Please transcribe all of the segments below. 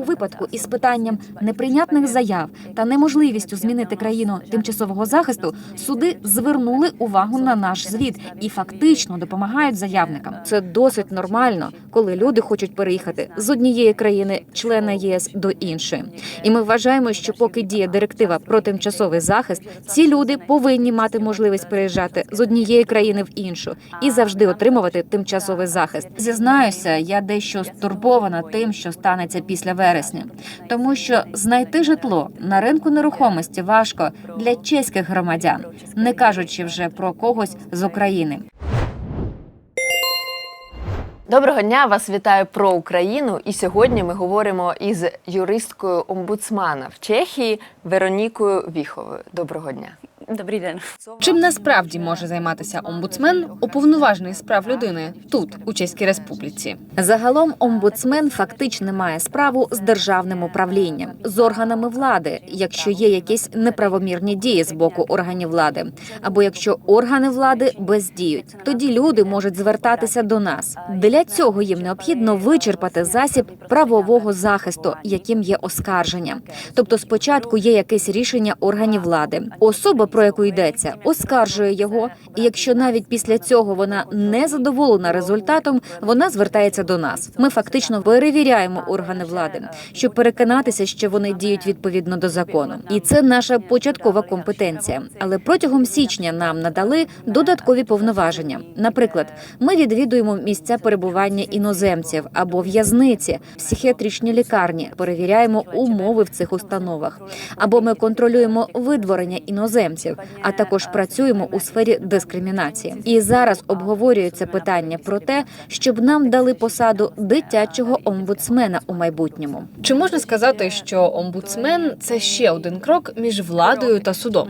у випадку із питанням неприйнятних заяв та неможливістю змінити країну тимчасового захисту, суди звернули увагу на наш звіт і фактично допомагають заявникам. Це досить нормально, коли люди хочуть переїхати з однієї країни, члена ЄС до іншої. І ми вважаємо, що поки діє директива про тимчасовий захист, ці люди повинні мати можливість переїжджати з однієї країни в іншу і завжди отримувати тимчасовий захист. Зізнаюся, я дещо стурбована тим, що станеться після вересня, тому що знайти житло на ринку нерухомості важко для чеських громадян, не кажучи вже про когось з України. Доброго дня, вас вітаю про Україну. І сьогодні ми говоримо із юристкою омбудсмана в Чехії Веронікою Віховою. Доброго дня. Добрий день. Чим насправді може займатися омбудсмен, уповноважений з прав людини тут, у Чеській Республіці? Загалом омбудсмен фактично має справу з державним управлінням, з органами влади, якщо є якісь неправомірні дії з боку органів влади, або якщо органи влади бездіють, тоді люди можуть звертатися до нас. Для цього їм необхідно вичерпати засіб правового захисту, яким є оскарження. Тобто, спочатку є якесь рішення органів влади. Особа, про яку йдеться, оскаржує його, і якщо навіть після цього вона не задоволена результатом, вона звертається до нас. Ми фактично перевіряємо органи влади, щоб переконатися, що вони діють відповідно до закону. І це наша початкова компетенція. Але протягом січня нам надали додаткові повноваження. Наприклад, ми відвідуємо місця перебування іноземців або в'язниці, психіатричні лікарні, перевіряємо умови в цих установах, або ми контролюємо видворення іноземців, а також працюємо у сфері дискримінації. І зараз обговорюється питання про те, щоб нам дали посаду дитячого омбудсмена у майбутньому. Чи можна сказати, що омбудсмен це ще один крок між владою та судом?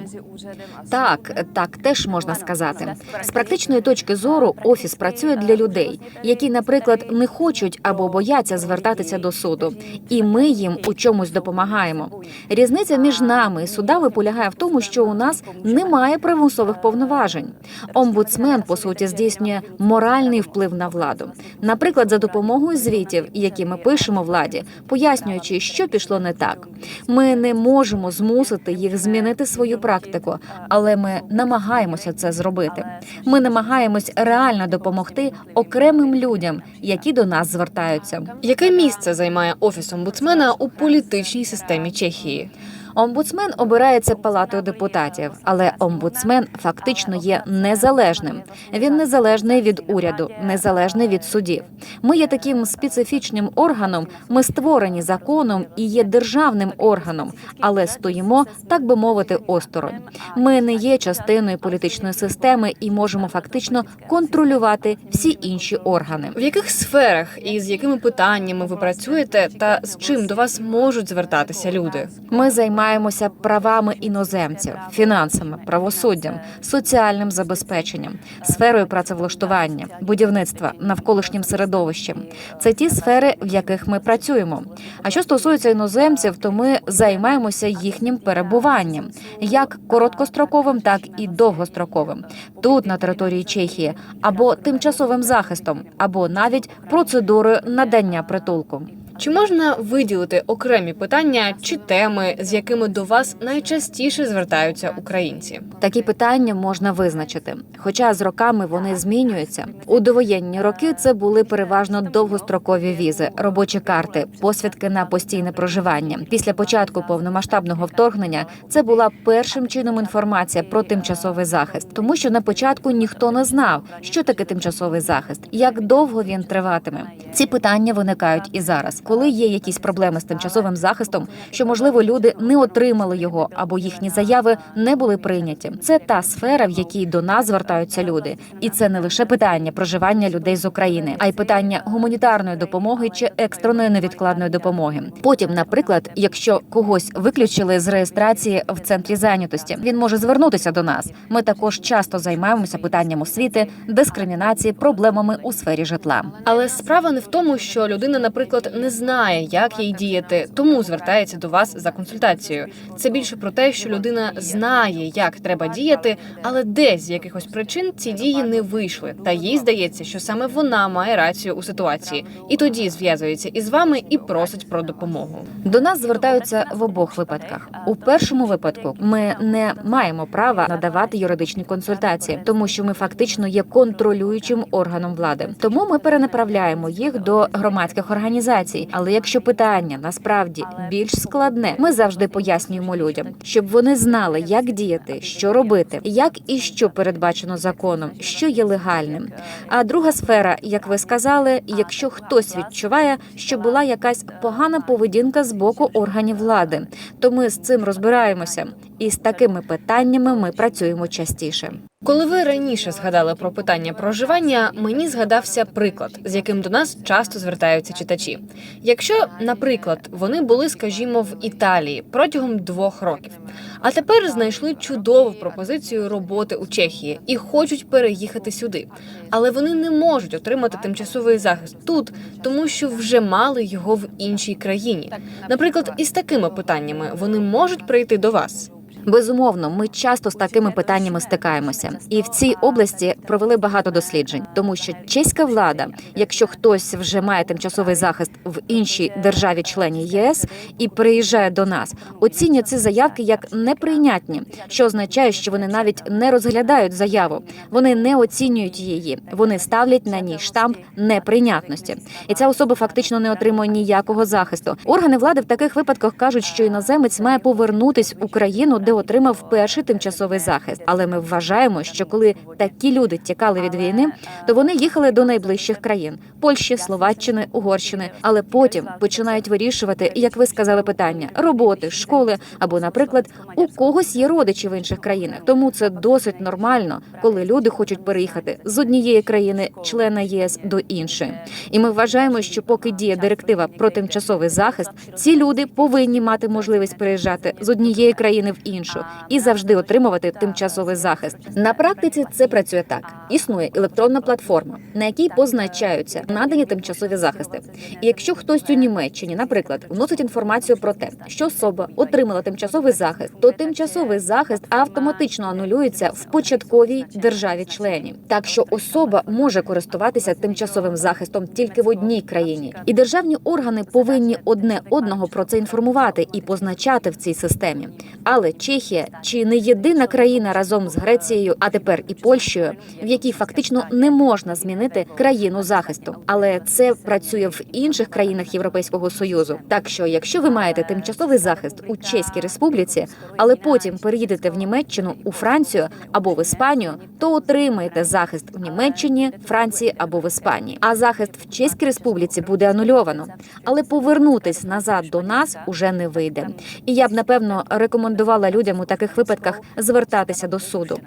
Так, так теж можна сказати. З практичної точки зору офіс працює для людей, які, наприклад, не хочуть або бояться звертатися до суду, і ми їм у чомусь допомагаємо. Різниця між нами і судами полягає в тому, що у нас немає примусових повноважень. Омбудсмен по суті здійснює моральний вплив на владу, наприклад, за допомогою звітів, які ми пишемо владі, пояснюючи, що пішло не так. Ми не можемо змусити їх змінити свою практику, але ми намагаємося це зробити. Ми намагаємось реально допомогти окремим людям, які до нас звертаються. Яке місце займає офіс омбудсмена у політичній системі Чехії? Омбудсмен обирається палатою депутатів, але омбудсмен фактично є незалежним. Він незалежний від уряду, незалежний від судів. Ми є таким специфічним органом. Ми створені законом і є державним органом, але стоїмо, так би мовити, осторонь. Ми не є частиною політичної системи і можемо фактично контролювати всі інші органи. В яких сферах і з якими питаннями ви працюєте, та з чим до вас можуть звертатися люди? Ми займаємося правами іноземців, фінансами, правосуддям, соціальним забезпеченням, сферою працевлаштування, будівництва, навколишнім середовищем. Це ті сфери, в яких ми працюємо. А що стосується іноземців, то ми займаємося їхнім перебуванням, як короткостроковим, так і довгостроковим, тут на території Чехії, або тимчасовим захистом, або навіть процедурою надання притулку. Чи можна виділити окремі питання чи теми, з якими до вас найчастіше звертаються українці? Такі питання можна визначити, хоча з роками вони змінюються. У довоєнні роки це були переважно довгострокові візи, робочі карти, посвідки на постійне проживання. Після початку повномасштабного вторгнення це була першим чином інформація про тимчасовий захист, тому що на початку ніхто не знав, що таке тимчасовий захист, як довго він триватиме. Ці питання виникають і зараз, коли є якісь проблеми з тимчасовим захистом, що можливо люди не отримали його або їхні заяви не були прийняті. Це та сфера, в якій до нас звертаються люди, і це не лише питання проживання людей з України, а й питання гуманітарної допомоги чи екстреної невідкладної допомоги. Потім, наприклад, якщо когось виключили з реєстрації в центрі зайнятості, він може звернутися до нас. Ми також часто займаємося питанням освіти, дискримінації, проблемами у сфері житла. Але справа не в тому, що людина, наприклад, не знає, як їй діяти, тому звертається до вас за консультацією. Це більше про те, що людина знає, як треба діяти, але десь з якихось причин ці дії не вийшли. Та їй здається, що саме вона має рацію у ситуації, і тоді зв'язується із вами і просить про допомогу. До нас звертаються в обох випадках. У першому випадку ми не маємо права надавати юридичні консультації, тому що ми фактично є контролюючим органом влади. Тому ми перенаправляємо їх до громадських організацій. Але якщо питання насправді більш складне, ми завжди пояснюємо людям, щоб вони знали, як діяти, що робити, як і що передбачено законом, що є легальним. А друга сфера, як ви сказали, якщо хтось відчуває, що була якась погана поведінка з боку органів влади, то ми з цим розбираємося, і з такими питаннями ми працюємо частіше. Коли ви раніше згадали про питання проживання, мені згадався приклад, з яким до нас часто звертаються читачі. Якщо, наприклад, вони були, скажімо, в Італії протягом двох років, а тепер знайшли чудову пропозицію роботи у Чехії і хочуть переїхати сюди, але вони не можуть отримати тимчасовий захист тут, тому що вже мали його в іншій країні. Наприклад, із такими питаннями вони можуть прийти до вас. Безумовно, ми часто з такими питаннями стикаємося, і в цій області провели багато досліджень, тому що чеська влада, якщо хтось вже має тимчасовий захист в іншій державі-члені ЄС і приїжджає до нас, оцінює ці заявки як неприйнятні, що означає, що вони навіть не розглядають заяву, вони не оцінюють її, вони ставлять на ній штамп неприйнятності, і ця особа фактично не отримує ніякого захисту. Органи влади в таких випадках кажуть, що іноземець має повернутись в Україну, де отримав перший тимчасовий захист. Але ми вважаємо, що коли такі люди тікали від війни, то вони їхали до найближчих країн Польщі, Словаччини, Угорщини, але потім починають вирішувати, як ви сказали, питання роботи, школи або, наприклад, у когось є родичі в інших країнах. Тому це досить нормально, коли люди хочуть переїхати з однієї країни, члена ЄС до іншої. І ми вважаємо, що поки діє директива про тимчасовий захист, ці люди повинні мати можливість переїжджати з однієї країни в іншу і завжди отримувати тимчасовий захист. На практиці це працює так: існує електронна платформа, на якій позначаються надані тимчасові захисти. І якщо хтось у Німеччині, наприклад, вносить інформацію про те, що особа отримала тимчасовий захист, то тимчасовий захист автоматично анулюється в початковій державі-члені. Так що особа може користуватися тимчасовим захистом тільки в одній країні, і державні органи повинні одне одного про це інформувати і позначати в цій системі. Але Чехія чи не єдина країна разом з Грецією, а тепер і Польщею, в якій фактично не можна змінити країну захисту, але це працює в інших країнах Європейського союзу. Так що, якщо ви маєте тимчасовий захист у Чеській Республіці, але потім переїдете в Німеччину, у Францію або в Іспанію, то отримаєте захист в Німеччині, Франції або в Іспанії. А захист в Чеській Республіці буде анулювано. Але повернутись назад до нас уже не вийде. І я б напевно рекомендувала людям у таких випадках звертатися до суду,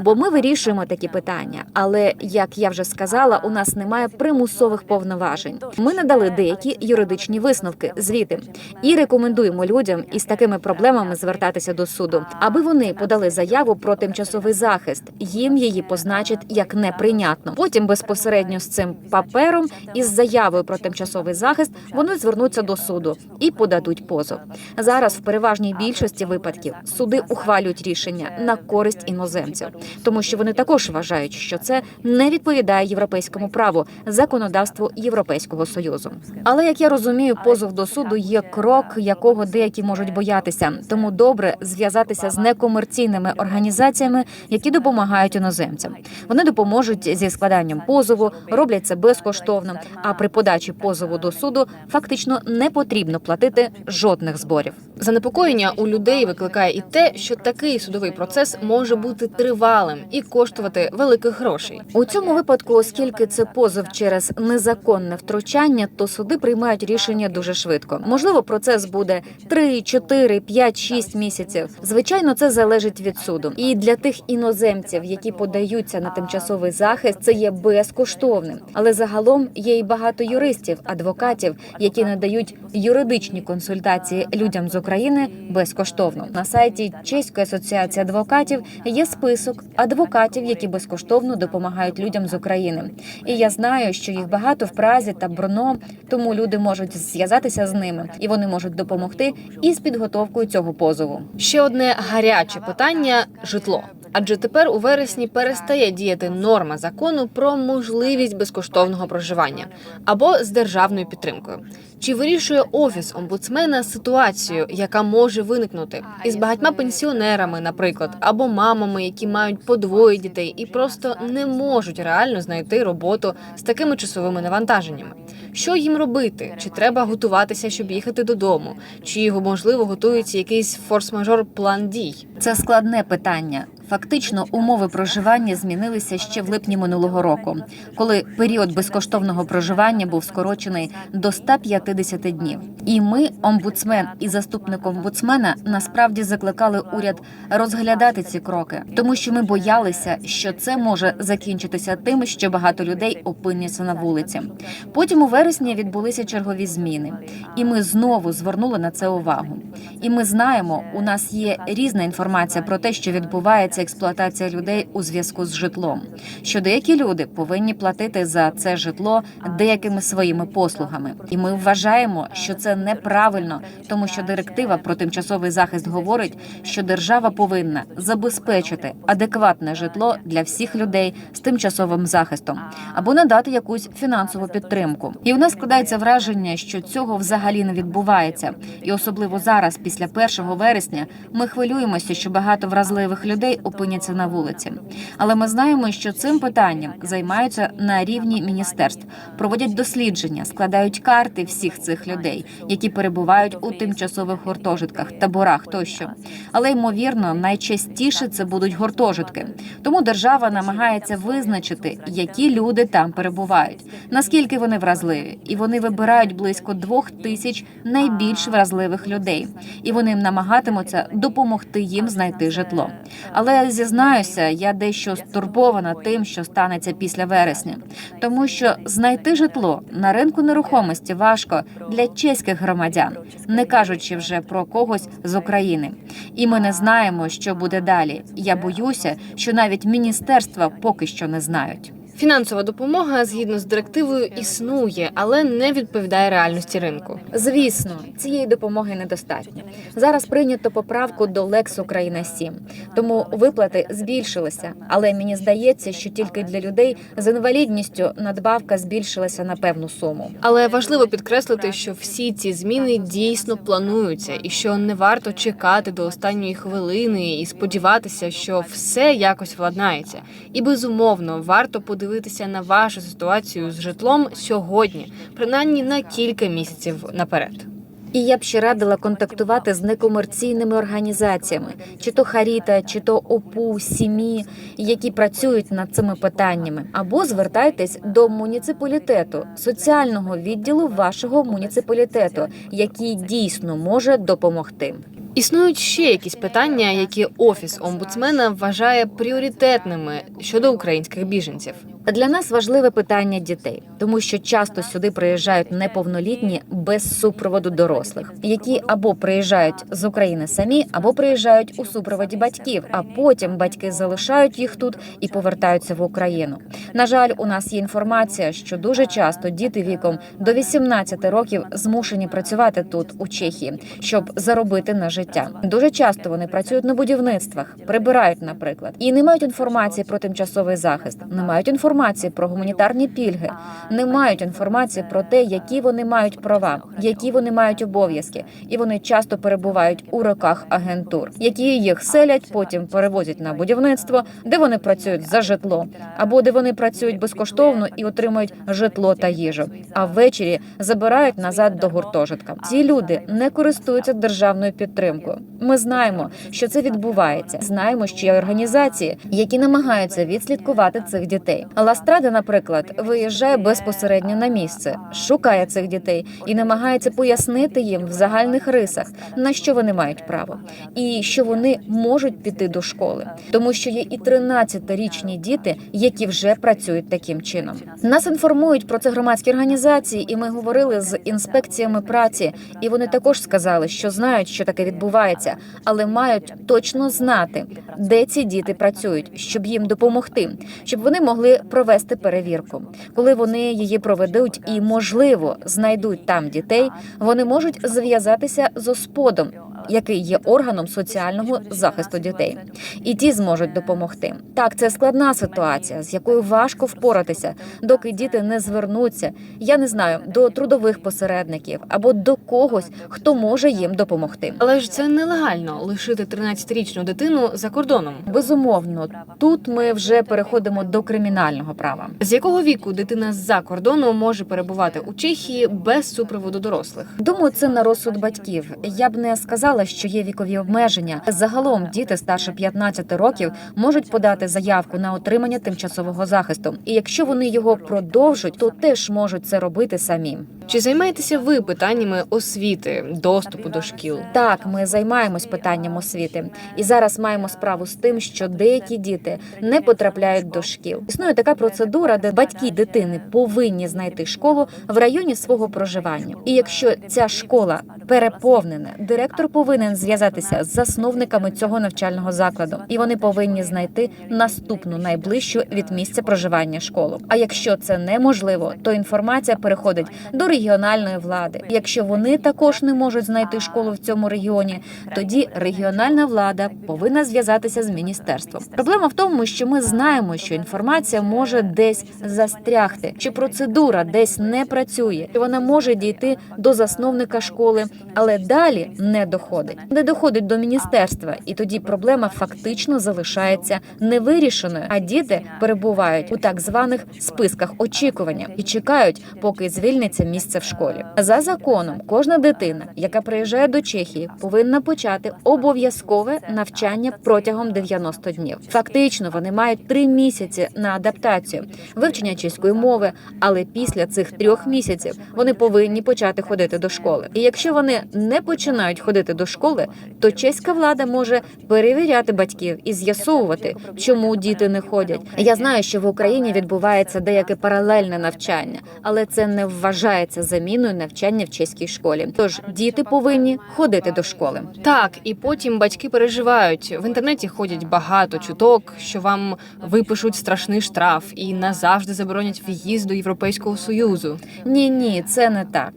бо ми вирішуємо такі питання. Але як я вже сказала, у нас немає примусових повноважень. Ми надали деякі юридичні висновки, звіти і рекомендуємо людям із такими проблемами звертатися до суду, аби вони подали заяву про тимчасовий захист. Їм її позначать як неприйнятно. Потім безпосередньо з цим папером із заявою про тимчасовий захист вони звернуться до суду і подадуть позов. Зараз в переважній більшості випадків суди ухвалюють рішення на користь іноземців, тому що вони також вважають, що це не відповідає європейському праву, законодавству Європейського союзу. Але як я розумію, позов до суду є крок, якого деякі можуть боятися. Тому добре зв'язатися з некомерційними організаціями, які допомагають іноземцям. Вони допоможуть зі складанням позову, роблять це безкоштовно. А при подачі позову до суду фактично не потрібно платити жодних зборів. Занепокоєння у людей викликає і те, що такий судовий процес може бути тривалим і коштувати великих грошей. У цьому випадку, оскільки це позов через незаконне втручання, то суди приймають рішення дуже швидко. Можливо, процес буде 3, 4, 5, 6 місяців. Звичайно, це залежить від суду. І для тих іноземців, які подаються на тимчасовий захист, це є безкоштовним. Але загалом є і багато юристів, адвокатів, які надають юридичні консультації людям з України. Безкоштовно. На сайті Чеської асоціації адвокатів є список адвокатів, які безкоштовно допомагають людям з України. І я знаю, що їх багато в Празі та Брно, тому люди можуть зв'язатися з ними і вони можуть допомогти із підготовкою цього позову. Ще одне гаряче питання житло. Адже тепер у вересні перестає діяти норма закону про можливість безкоштовного проживання або з державною підтримкою. Чи вирішує офіс омбудсмена ситуацію, яка може виникнути із багатьма пенсіонерами, наприклад, або мамами, які мають по двоє дітей і просто не можуть реально знайти роботу з такими часовими навантаженнями? Що їм робити? Чи треба готуватися, щоб їхати додому? Чи можливо готується якийсь форс-мажор план дій? Це складне питання. Фактично, умови проживання змінилися ще в липні минулого року, коли період безкоштовного проживання був скорочений до 150 днів. І ми, омбудсмен і заступник омбудсмена, насправді закликали уряд розглядати ці кроки, тому що ми боялися, що це може закінчитися тим, що багато людей опиняться на вулиці. Потім у вересні відбулися чергові зміни, і ми знову звернули на це увагу. І ми знаємо, у нас є різна інформація про те, що відбувається експлуатація людей у зв'язку з житлом. Що деякі люди повинні платити за це житло деякими своїми послугами, і ми вважаємо, що це неправильно, тому що директива про тимчасовий захист говорить, що держава повинна забезпечити адекватне житло для всіх людей з тимчасовим захистом або надати якусь фінансову підтримку. І у нас складається враження, що цього взагалі не відбувається, і особливо зараз, після 1 вересня, ми хвилюємося, що багато вразливих людей опиняться на вулиці. Але ми знаємо, що цим питанням займаються на рівні міністерств, проводять дослідження, складають карти всіх цих людей, які перебувають у тимчасових гуртожитках, таборах тощо. Але ймовірно, найчастіше це будуть гуртожитки. Тому держава намагається визначити, які люди там перебувають, наскільки вони вразливі, і вони вибирають близько двох тисяч найбільш вразливих людей, і вони намагатимуться допомогти їм знайти житло. Але зізнаюся, я дещо стурбована тим, що станеться після вересня, тому що знайти житло на ринку нерухомості важко для чеських громадян, не кажучи вже про когось з України. І ми не знаємо, що буде далі. Я боюся, що навіть міністерства поки що не знають. Фінансова допомога згідно з директивою існує, але не відповідає реальності ринку. Звісно, цієї допомоги недостатньо. Зараз прийнято поправку до Лекс Україна 7, тому виплати збільшилися. Але мені здається, що тільки для людей з інвалідністю надбавка збільшилася на певну суму. Але важливо підкреслити, що всі ці зміни дійсно плануються, і що не варто чекати до останньої хвилини і сподіватися, що все якось владнається. І безумовно варто подивитися на вашу ситуацію з житлом сьогодні, принаймні на кілька місяців наперед. І я б ще радила контактувати з некомерційними організаціями, чи то Харіта, чи то ОПУ, СІМІ, які працюють над цими питаннями, або звертайтесь до муніципалітету, соціального відділу вашого муніципалітету, який дійсно може допомогти. Існують ще якісь питання, які офіс омбудсмена вважає пріоритетними щодо українських біженців. Для нас важливе питання дітей, тому що часто сюди приїжджають неповнолітні без супроводу дорослих, які або приїжджають з України самі, або приїжджають у супроводі батьків, а потім батьки залишають їх тут і повертаються в Україну. На жаль, у нас є інформація, що дуже часто діти віком до 18 років змушені працювати тут, у Чехії, щоб заробити на життя. Дуже часто вони працюють на будівництвах, прибирають, наприклад, і не мають інформації про тимчасовий захист, не мають інформації про гуманітарні пільги, не мають інформації про те, які вони мають права, які вони мають обов'язки, і вони часто перебувають у руках агентур, які їх селять, потім перевозять на будівництво, де вони працюють за житло, або де вони працюють безкоштовно і отримують житло та їжу. А ввечері забирають назад до гуртожитка. Ці люди не користуються державною підтримкою. Ми знаємо, що це відбувається. Знаємо, що є організації, які намагаються відслідкувати цих дітей. Ластрада, наприклад, виїжджає безпосередньо на місце, шукає цих дітей і намагається пояснити їм в загальних рисах, на що вони мають право, і що вони можуть піти до школи, тому що є і 13-річні діти, які вже працюють таким чином. Нас інформують про це громадські організації, і ми говорили з інспекціями праці, і вони також сказали, що знають, що таке відбувається, але мають точно знати, де ці діти працюють, щоб їм допомогти, щоб вони могли провести перевірку. Коли вони її проведуть і, можливо, знайдуть там дітей, вони можуть зв'язатися з ОСПОДом, який є органом соціального захисту дітей, і ті зможуть допомогти. Так, це складна ситуація, з якою важко впоратися, доки діти не звернуться. Я не знаю до трудових посередників або до когось, хто може їм допомогти. Але ж це нелегально лишити 13-річну дитину за кордоном. Безумовно, тут ми вже переходимо до кримінального права. З якого віку дитина з-за кордону може перебувати у Чехії без супроводу дорослих? Думаю, це на розсуд батьків. Я б не сказала, що є вікові обмеження. Загалом діти старше 15 років можуть подати заявку на отримання тимчасового захисту, і якщо вони його продовжать, то теж можуть це робити самі. Чи займаєтеся ви питаннями освіти, доступу до шкіл? Так, ми займаємось питанням освіти, і зараз маємо справу з тим, що деякі діти не потрапляють до шкіл. Існує така процедура, де батьки дитини повинні знайти школу в районі свого проживання. І якщо ця школа переповнена, директор повинен зв'язатися з засновниками цього навчального закладу, і вони повинні знайти наступну найближчу від місця проживання школу. А якщо це неможливо, то інформація переходить до регіональної влади. Якщо вони також не можуть знайти школу в цьому регіоні, тоді регіональна влада повинна зв'язатися з міністерством. Проблема в тому, що ми знаємо, що інформація може десь застрягти, що процедура десь не працює, що вона може дійти до засновника школи, але далі не доходить. Не доходить до міністерства, і тоді проблема фактично залишається невирішеною. А діти перебувають у так званих списках очікування і чекають, поки звільниться місце в школі. За законом, кожна дитина, яка приїжджає до Чехії, повинна почати обов'язкове навчання протягом 90 днів. Фактично, вони мають три місяці на адаптацію, вивчення чеської мови, але після цих трьох місяців вони повинні почати ходити до школи. І якщо вони не починають ходити до школи, то чеська влада може перевіряти батьків і з'ясовувати, чому діти не ходять. Я знаю, що в Україні відбувається деяке паралельне навчання, але це не вважається заміною навчання в чеській школі. Тож діти повинні ходити до школи. Так, і потім батьки переживають. В інтернеті ходять багато чуток, що вам випишуть страшний штраф і назавжди заборонять в'їзд до Європейського союзу. Ні, ні, це не так.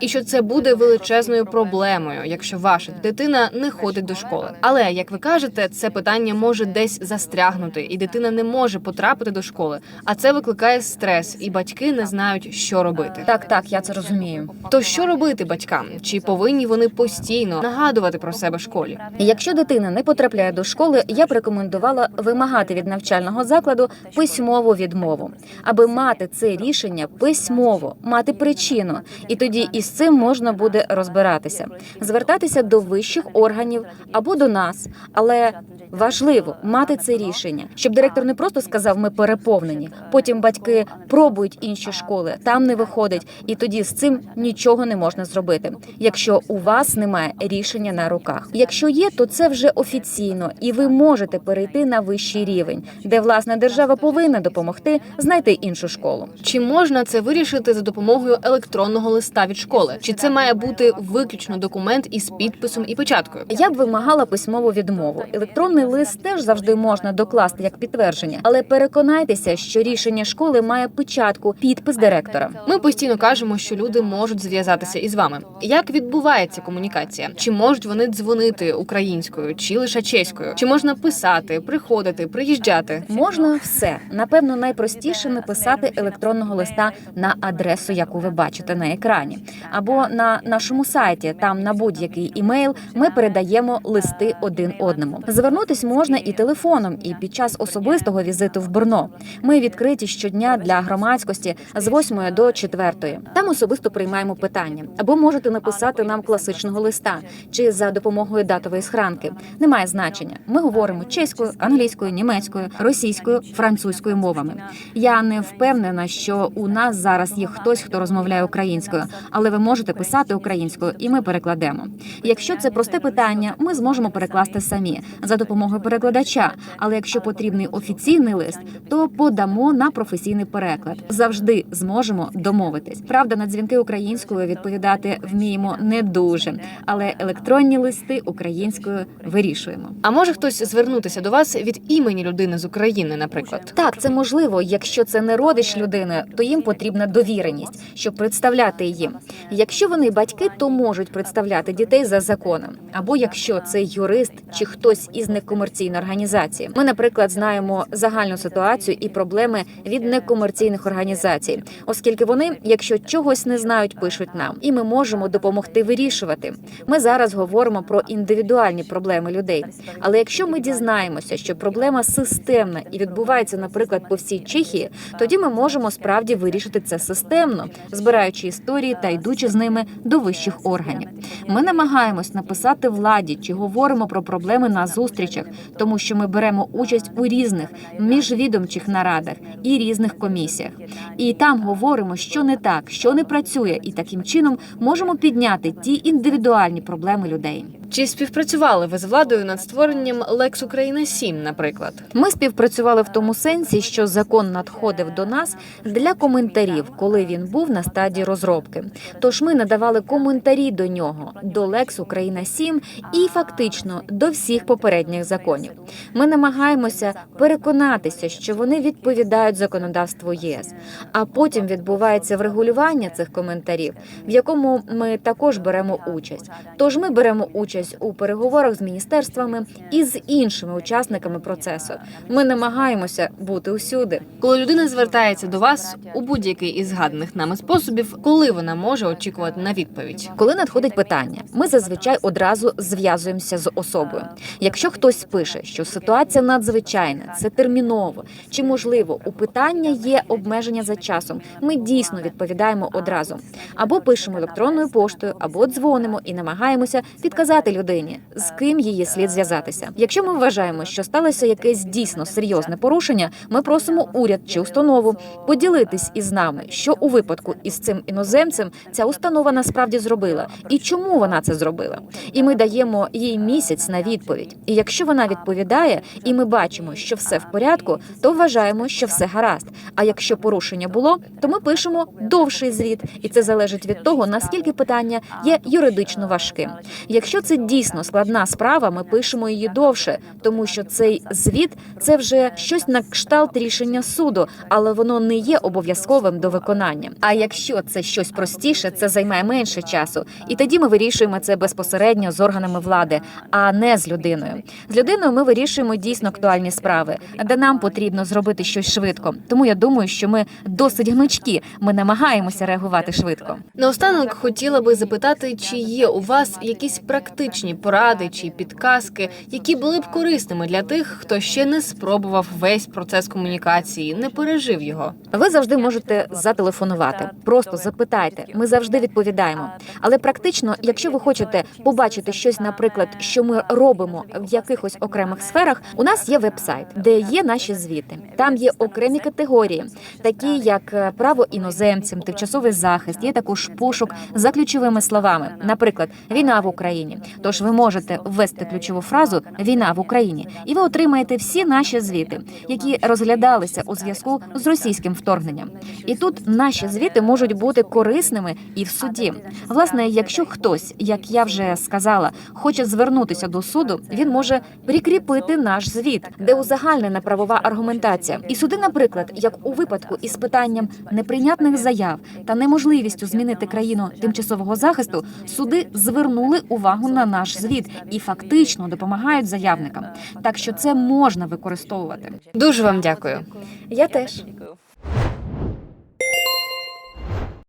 І що це буде величезною проблемою, якщо ваша дитина не ходить до школи. Але як ви кажете, це питання може десь застрягнути, і дитина не може потрапити до школи. А це викликає стрес, і батьки не знають, що робити. Так, так, я це розумію. То що робити батькам? Чи повинні вони постійно нагадувати про себе школі? Якщо дитина не потрапляє до школи, я б рекомендувала вимагати від навчального закладу письмову відмову, аби мати це рішення письмово, мати причину, і тоді із цим можна буде розбиратися, звертатися до вищих органів або до нас. Але важливо мати це рішення, щоб директор не просто сказав, ми переповнені. Потім батьки пробують інші школи, там не виходить, і тоді з цим нічого не можна зробити, якщо у вас немає рішення на руках. Якщо є, то це вже офіційно, і ви можете перейти на вищий рівень, де власна держава повинна допомогти знайти іншу школу. Чи можна це вирішити за допомогою електронного листа від школи? Чи це має бути виключно документ із підписом і печаткою? Я б вимагала письмову відмову. Електронний лист теж завжди можна докласти як підтвердження, але переконайтеся, що рішення школи має печатку, підпис директора. Ми постійно кажемо, що люди можуть зв'язатися із вами. Як відбувається комунікація? Чи можуть вони дзвонити українською, чи лише чеською? Чи можна писати, приходити, приїжджати? Можна все. Напевно, найпростіше написати електронного листа на адресу, яку ви бачите на екрані. або на нашому сайті. Там на будь-який імейл ми передаємо листи один одному. Звернутись можна і телефоном, і під час особистого візиту в Брно. Ми відкриті щодня для громадськості з 8 до 4. Там особисто приймаємо питання. Або можете написати нам класичного листа чи за допомогою датової схранки. Немає значення. Ми говоримо чеською, англійською, німецькою, російською, французькою мовами. Я не впевнена, що у нас зараз є хтось, хто розмовляє українською, але ви можете писати українською, і ми перекладемо. Якщо це просте питання, ми зможемо перекласти самі за допомогою перекладача. Але якщо потрібний офіційний лист, то подамо на професійний переклад. Завжди зможемо домовитись. Правда, на дзвінки українською відповідати вміємо не дуже, але електронні листи українською вирішуємо. А може хтось звернутися до вас від імені людини з України, наприклад? Так, це можливо. Якщо це не родич людини, то їм потрібна довіреність, щоб представляти її. Якщо вони батьки, то можуть представляти дітей за законом. Або якщо це юрист чи хтось із некомерційної організації. Ми, наприклад, знаємо загальну ситуацію і проблеми від некомерційних організацій, оскільки вони, якщо чогось не знають, пишуть нам, і ми можемо допомогти вирішувати. Ми зараз говоримо про індивідуальні проблеми людей. Але якщо ми дізнаємося, що проблема системна і відбувається, наприклад, по всій Чехії, тоді ми можемо справді вирішити це системно, збираючи історії та йдучи з ними до вищих органів. Ми намагаємось написати владі чи говоримо про проблеми на зустрічах, тому що ми беремо участь у різних міжвідомчих нарадах і різних комісіях. І там говоримо, що не так, що не працює, і таким чином можемо підняти ті індивідуальні проблеми людей. Чи співпрацювали ви з владою над створенням Лекс Україна 7, наприклад? Ми співпрацювали в тому сенсі, що закон надходив до нас для коментарів, коли він був на стадії розробки. Тож ми надавали коментарі до нього, до Лекс Україна 7 і фактично до всіх попередніх законів. Ми намагаємося переконатися, що вони відповідають законодавству єС. А потім відбувається врегулювання цих коментарів, в якому ми також беремо участь. Тож ми беремо участь у переговорах з міністерствами і з іншими учасниками процесу. Ми намагаємося бути усюди. Коли людина звертається до вас у будь-який із згаданих нами способів, коли вона може очікувати на відповідь? Коли надходить питання, ми зазвичай одразу зв'язуємося з особою. Якщо хтось пише, що ситуація надзвичайна, це терміново чи можливо у питання є обмеження за часом, ми дійсно відповідаємо одразу. Або пишемо електронною поштою, або дзвонимо і намагаємося підказати людині, з ким її слід зв'язатися. Якщо ми вважаємо, що сталося якесь дійсно серйозне порушення, ми просимо уряд чи установу поділитись із нами, що у випадку із цим іноземцем ця установа насправді зробила і чому вона це зробила. І ми даємо їй місяць на відповідь. І якщо вона відповідає, і ми бачимо, що все в порядку, то вважаємо, що все гаразд. А якщо порушення було, то ми пишемо довший звіт, і це залежить від того, наскільки питання є юридично важким. Якщо це дійсно складна справа, ми пишемо її довше, тому що цей звіт це вже щось на кшталт рішення суду, але воно не є обов'язковим до виконання. А якщо це щось простіше, це займає менше часу, і тоді ми вирішуємо це безпосередньо з органами влади, а не з людиною. З людиною ми вирішуємо дійсно актуальні справи, де нам потрібно зробити щось швидко. Тому я думаю, що ми досить гнучкі. Ми намагаємося реагувати швидко. Наостанок хотіла би запитати, чи є у вас якісь практичні поради чи підказки, які були б корисними для тих, хто ще не спробував весь процес комунікації, не пережив його. Ви завжди можете зателефонувати. Просто запитайте. Ми завжди відповідаємо. Але практично, якщо ви хочете побачити щось, наприклад, що ми робимо в якихось окремих сферах, у нас є веб-сайт, де є наші звіти. Там є окремі категорії, такі як е, право іноземцям, тимчасовий захист. Є також пошук за ключовими словами, наприклад, війна в Україні. Тож ви можете ввести ключову фразу Війна в Україні, і ви отримаєте всі наші звіти, які розглядалися у зв'язку з російським вторгненням. І тут наші звіти можуть бути корисними і в суді. Власне, якщо хтось, як я вже сказала, хоче звернутися до суду, він може прикріпити наш звіт, де узагальнена правова аргументація. І суди, наприклад, як у випадку із питанням неприйнятних заяв та неможливістю змінити країну тимчасового захисту, суди звернули увагу на наш звіт і фактично допомагають заявникам. Так що це можна використовувати. Дуже вам дякую. Я теж.